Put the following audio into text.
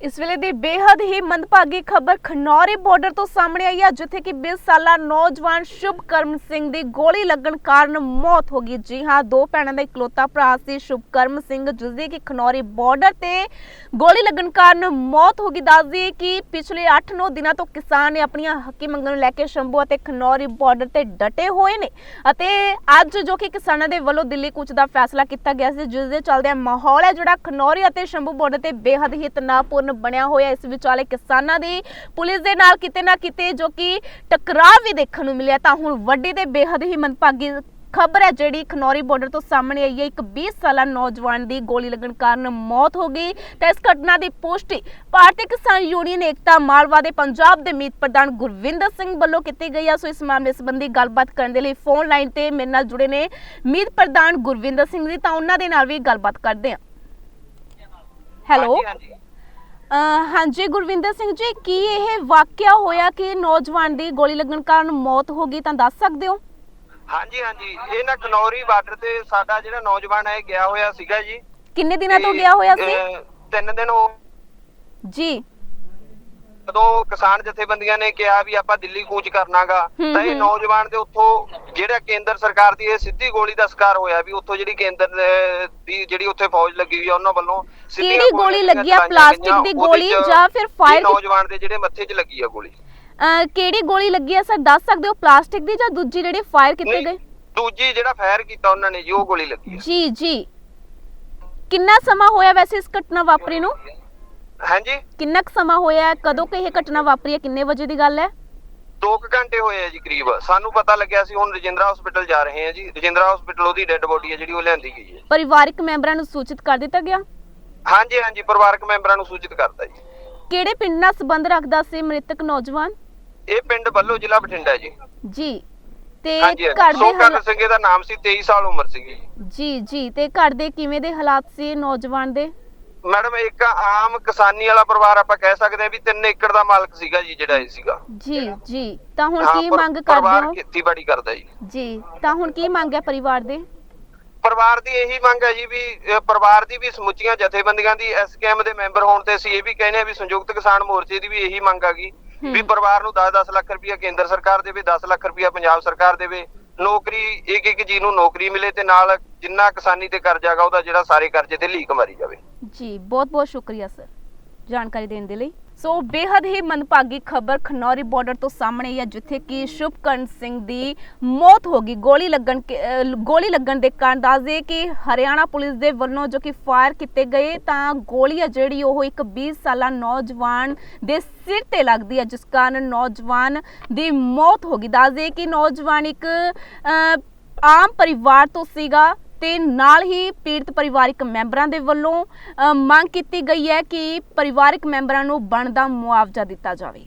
ਇਸ ਵੇਲੇ ਦੀ ਬੇहद ਹੀ ਮੰਦਭਾਗੀ ਖਬਰ ਖਨੌਰੀ ਬਾਰਡਰ ਤੋਂ ਸਾਹਮਣੇ ਆਈ ਹੈ ਜਿੱਥੇ ਕਿ 20 ਸਾਲਾ ਨੌਜਵਾਨ ਸ਼ੁਭਕਰਮ ਸਿੰਘ ਦੀ ਗੋਲੀ ਲੱਗਣ ਕਾਰਨ ਮੌਤ ਹੋ ਗਈ। ਜੀ ਹਾਂ, ਦੋ ਭੈਣਾਂ ਦਾ ਇਕਲੌਤਾ ਭਰਾ ਸੀ ਸ਼ੁਭਕਰਮ ਸਿੰਘ, ਜਿਸ ਕਿ ਖਨੌਰੀ ਬਾਰਡਰ ਤੇ ਗੋਲੀ ਲੱਗਣ ਕਾਰਨ ਮੌਤ ਹੋ ਗਈ। ਦੱਸਦੀ ਕਿ ਪਿਛਲੇ 8-9 ਦਿਨਾਂ ਤੋਂ ਕਿਸਾਨ ਨੇ ਆਪਣੀਆਂ ਹੱਕੀ ਮੰਗਾਂ ਨੂੰ ਲੈ ਕੇ ਸ਼ੰਭੂ ਅਤੇ ਖਨੌਰੀ ਬਾਰਡਰ ਤੇ ਡਟੇ ਹੋਏ ਨੇ ਅਤੇ ਅੱਜ ਜੋ ਕਿ ਕਿਸਾਨਾਂ ਦੇ ਵੱਲੋਂ ਦਿੱਲੀ ਕੁਚ ਦਾ ਫੈਸਲਾ ਕੀਤਾ ਗਿਆ ਸੀ, ਜਿਸ ਦੇ ਚੱਲਦਿਆਂ ਮਾਹੌਲ ਹੈ ਜਿਹੜਾ ਖਨੌਰੀ ਅਤੇ ਸ਼ੰਭੂ ਬਾਰਡਰ ਤੇ ਬੇहद ਹੀ ਤਣਾਅਪੂਰਨ ਬਣਿਆ ਹੋਇਆ ਇਸ ਵਿਚਾਲੇ ਕਿਸਾਨਾਂ ਦੀ ਪੁਲਿਸ ਦੇ ਨਾਲ ਕਿਤੇ ਨਾ ਕਿਤੇ ਜੋ ਕਿ ਟਕਰਾਅ ਵੀ ਦੇਖਣ ਨੂੰ ਮਿਲਿਆ। ਤਾਂ ਹੁਣ ਵੱਡੀ ਤੇ ਬੇहद ਹੀ ਮੰਦਭਾਗੀ ਖਬਰ ਹੈ ਜਿਹੜੀ ਖਨੌਰੀ ਬਾਰਡਰ ਤੋਂ ਸਾਹਮਣੇ ਆਈ ਹੈ। ਇੱਕ 20 ਸਾਲਾ ਨੌਜਵਾਨ ਦੀ ਗੋਲੀ ਲੱਗਣ ਕਾਰਨ ਮੌਤ ਹੋ ਗਈ। ਤਾਂ ਇਸ ਘਟਨਾ ਦੀ ਪੁਸ਼ਟੀ ਭਾਰਤੀ ਕਿਸਾਨ ਯੂਨੀਅਨ ਏਕਤਾ ਮਾਲਵਾ ਦੇ ਪੰਜਾਬ ਦੇ ਮੀਤ ਪ੍ਰਧਾਨ ਗੁਰਵਿੰਦਰ ਸਿੰਘ ਵੱਲੋਂ ਕੀਤੀ ਗਈ ਹੈ। ਸੋ ਇਸ ਮਾਮਲੇ ਸੰਬੰਧੀ ਗੱਲਬਾਤ ਕਰਨ ਦੇ ਲਈ ਫੋਨ ਲਾਈਨ ਤੇ ਮੇਰੇ ਨਾਲ ਜੁੜੇ ਨੇ ਮੀਤ ਪ੍ਰਧਾਨ ਗੁਰਵਿੰਦਰ ਸਿੰਘ ਜੀ। ਤਾਂ ਉਹਨਾਂ ਦੇ ਨਾਲ ਵੀ ਗੱਲਬਾਤ ਕਰਦੇ ਹਾਂ। ਹੈਲੋ। ਹਾਂਜੀ, ਗੁਰਵਿੰਦਰ ਸਿੰਘ ਜੀ ਕੀ ਇਹ ਵਾਕਿਆ ਹੋਇਆ ਕਿ ਨੌਜਵਾਨ ਦੀ ਗੋਲੀ ਲੱਗਣ ਕਾਰਨ ਮੌਤ ਹੋ ਗਈ ਤਾਂ ਦੱਸ ਸਕਦੇ ਹੋ? ਹਾਂਜੀ ਹਾਂਜੀ। ਇਹ ਨਾ ਕਨੌਰੀ ਬਾਰਡਰ ਤੇ ਸਾਡਾ ਜਿਹੜਾ ਨੌਜਵਾਨ ਹੈ ਗਿਆ ਹੋਇਆ ਸੀਗਾ ਜੀ। ਕਿੰਨੇ ਦਿਨਾਂ ਤੋਂ ਗਿਆ ਹੋਇਆ ਸੀ? ਅਹ, ਤਿੰਨ ਦਿਨ ਹੋ ਜੀ। ਜਦੋਂ ਕਿਸਾਨ ਜਥੇਬੰਦੀਆਂ ਨੇ ਕਿਹਾ ਵੀ ਆਪਾਂ ਦਿੱਲੀ ਕੂਚ ਕਰਨਾਗਾ ਤਾਂ ਇਹ। ਨੌਜਵਾਨ ਦੇ ਉੱਥੋਂ ਜਿਹੜਾ ਕੇਂਦਰ ਸਰਕਾਰ ਦੀ ਇਹ ਸਿੱਧੀ ਗੋਲੀ ਦਾ ਸ਼ਿਕਾਰ ਹੋਇਆ ਵੀ ਉੱਥੋਂ ਜਿਹੜੀ ਕੇਂਦਰ ਦੀ ਜਿਹੜੀ ਉੱਥੇ ਫੌਜ ਲੱਗੀ ਹੋਈ ਆ ਉਹਨਾਂ ਵੱਲੋਂ ਕਿਹੜੀ ਗੋਲੀ ਲੱਗੀ ਆ? ਪਲਾਸਟਿਕ ਦੀ ਗੋਲੀ ਜਾਂ ਫਿਰ ਫਾਇਰ ਨੌਜਵਾਨ ਦੇ ਜਿਹੜੇ ਮੱਥੇ 'ਚ ਲੱਗੀ ਆ ਗੋਲੀ। ਕਿਹੜੀ ਗੋਲੀ ਲੱਗੀ ਹੈ ਸਰ ਦੱਸ ਸਕਦੇ ਹੋ ਪਲਾਸਟਿਕ ਦੀ ਜਾਂ ਦੂਜੀ ਜਿਹੜੀ ਫਾਇਰ ਕੀਤੇ ਗਏ? ਦੂਜੀ ਜਿਹੜਾ ਫਾਇਰ ਕੀਤਾ ਉਹਨਾਂ ਨੇ ਜੀ ਉਹ ਗੋਲੀ ਲੱਗੀ ਆ। ਜੀ ਜੀ। ਕਿੰਨਾ ਸਮਾਂ ਹੋਇਆ ਵੈਸੇ ਇਸ ਘਟਨਾ ਵਾਪਰੀ ਨੂੰ? ਹਾਂਜੀ? ਕਿੰਨਾ ਕੁ ਸਮਾਂ ਹੋਇਆ ਹੈ? ਕਦੋਂ ਕਿ ਇਹ ਘਟਨਾ ਵਾਪਰੀ ਹੈ? ਕਿੰਨੇ ਵਜੇ ਦੀ ਗੱਲ ਹੈ? 2 ਘੰਟੇ ਹੋਏ ਆ ਜੀ ਕਰੀਬ। ਸਾਨੂੰ ਪਤਾ ਲੱਗਿਆ ਸੀ ਹੁਣ ਰਜਿੰਦਰਾ ਹਸਪੀਟਲ ਜਾ ਰਹੇ ਆ ਜੀ। ਰਜਿੰਦਰਾ ਹਸਪੀਟਲ ਉਹਦੀ ਡੈੱਡ ਬੋਡੀ ਹੈ ਜਿਹੜੀ ਉਹ ਲਿਆਂਦੀ ਗਈ ਹੈ। ਪਰਿਵਾਰਕ ਮੈਂਬਰਾਂ ਨੂੰ ਸੂਚਿਤ ਕਰ ਦਿੱਤਾ ਗਿਆ? ਹਾਂਜੀ ਹਾਂਜੀ ਪਰਿਵਾਰਕ ਮੈਂਬਰਾਂ ਨੂੰ ਸੂਚਿਤ ਕਰਤਾ ਜੀ। ਕਿਹੜੇ ਪਿੰਡ ਨਾਲ ਸੰਬੰਧ ਰੱਖਦਾ ਸੀ ਮ੍ਰਿਤਕ ਨੌਜਵਾਨ? ਇਹ ਪਿੰਡ ਵੱਲੋਂ ਜ਼ਿਲ੍ਹਾ ਬਠਿੰਡਾ ਜੀ। ਜੀ। ਤੇ ਹਾਂਜੀ ਘਰ ਦੇ ਸੋਕਰ ਹਾਲਾ- ਸਿੰਘ ਦਾ ਨਾਮ ਸੀ 23 ਸਾਲ ਉਮਰ ਸੀਗੀ ਜੀ। ਜੀ ਤੇ ਘਰ ਦੇ ਕਿਵੇਂ ਦੇ ਹਾਲਾਤ ਸੀ ਨੌਜਵਾਨ ਦੇ? ਮੈਡਮ ਇੱਕ ਆਮ ਕਿਸਾਨੀ ਵਾਲਾ ਪਰਿਵਾਰ ਆਪਾਂ ਕਹਿ ਸਕਦੇ ਹਾਂ ਵੀ 3 ਏਕੜ ਦਾ ਮਾਲਕ ਸੀਗਾ ਜੀ ਜਿਹੜਾ ਇਹ ਸੀਗਾ। ਜੀ ਜੀ। ਤਾਂ ਹੁਣ ਕੀ ਮੰਗ ਪਰਿਵਾਰ ਕਰਦੇ ਹੋ? ਖੇਤੀਬਾੜੀ ਕਰਦਾ ਜੀ। ਜੀ ਤਾਂ ਹੁਣ ਕੀ ਮੰਗ ਹੈ ਪਰਿਵਾਰ ਦੇ? ਪਰਿਵਾਰ ਦੀ ਇਹੀ ਮੰਗ ਹੈ ਜੀ ਵੀ ਅਹ, ਪਰਿਵਾਰ ਦੀ ਵੀ ਸਮੁੱਚੀਆਂ ਜਥੇਬੰਦੀਆਂ ਦੀ ਐਸਕੇਐਮ ਦੇ ਮੈਂਬਰ ਹੋਣ ਤੇ ਅਸੀਂ ਇਹ ਵੀ ਕਹਿੰਦੇ ਆ ਵੀ ਸੰਯੁਕਤ ਕਿਸਾਨ ਮੋਰਚੇ ਦੀ ਵੀ ਇਹੀ ਮੰਗ ਆਗੀ ਵੀ। ਪਰਿਵਾਰ ਨੂੰ 10-10 ਲੱਖ ਰੁਪਇਆ ਕੇਂਦਰ ਸਰਕਾਰ ਦੇਵੇ 10 ਲੱਖ ਰੁਪਇਆ ਪੰਜਾਬ ਸਰਕਾਰ ਦੇਵੇ। ਨੌਕਰੀ, ਇੱਕ ਇੱਕ ਜੀ ਨੂੰ ਨੌਕਰੀ ਮਿਲੇ ਤੇ ਨਾਲ ਜਿੰਨਾ ਕਿਸਾਨੀ ਤੇ ਕਰਜ਼ਾ ਗਾ ਉਹਦਾ ਜਿਹੜਾ ਸਾਰੇ ਕਰਜ਼ੇ ਤੇ ਲੀਕ ਮਾਰੀ ਜਾਵੇ। ਜੀ ਬਹੁਤ ਬਹੁਤ ਸ਼ੁਕਰੀਆ, ਸਰ। ਜਾਣਕਾਰੀ ਦੇਣ ਦੇ ਲਈ। ਸੋ ਬੇहद ਹੀ ਮੰਦਭਾਗੀ ਖਬਰ ਖਨੌਰੀ ਬਾਰਡਰ ਤੋਂ ਸਾਹਮਣੇ ਆਈ ਹੈ ਜਿੱਥੇ ਕਿ ਸ਼ੁਭਕਰਨ ਸਿੰਘ ਦੀ ਮੌਤ ਹੋ ਗਈ। ਗੋਲੀ ਲੱਗਣ ਗੋਲੀ ਲੱਗਣ ਦੇ ਕਾਰਨ ਦੱਸਦੇ ਕਿ ਹਰਿਆਣਾ ਪੁਲਿਸ ਦੇ ਵੱਲੋਂ ਜੋ ਕਿ ਫਾਇਰ ਕੀਤੇ ਗਏ, ਤਾਂ ਗੋਲੀ ਆ ਜਿਹੜੀ ਉਹ ਇੱਕ 20 ਸਾਲਾ ਨੌਜਵਾਨ ਦੇ ਸਿਰ ਤੇ ਲੱਗਦੀ ਹੈ ਜਿਸ ਕਾਰਨ ਨੌਜਵਾਨ ਦੀ ਮੌਤ ਹੋ ਗਈ। ਦੱਸਦੇ ਕਿ ਨੌਜਵਾਨ ਇੱਕ ਆਮ ਪਰਿਵਾਰ ਤੋਂ ਸੀਗਾ। ਤੇ ਨਾਲ ਹੀ ਪੀੜਤ ਪਰਿਵਾਰਿਕ ਮੈਂਬਰਾਂ ਦੇ ਵੱਲੋਂ ਮੰਗ ਕੀਤੀ ਗਈ ਹੈ ਕਿ ਪਰਿਵਾਰਿਕ ਮੈਂਬਰਾਂ ਨੂੰ ਬਣਦਾ ਮੁਆਵਜ਼ਾ ਦਿੱਤਾ ਜਾਵੇ।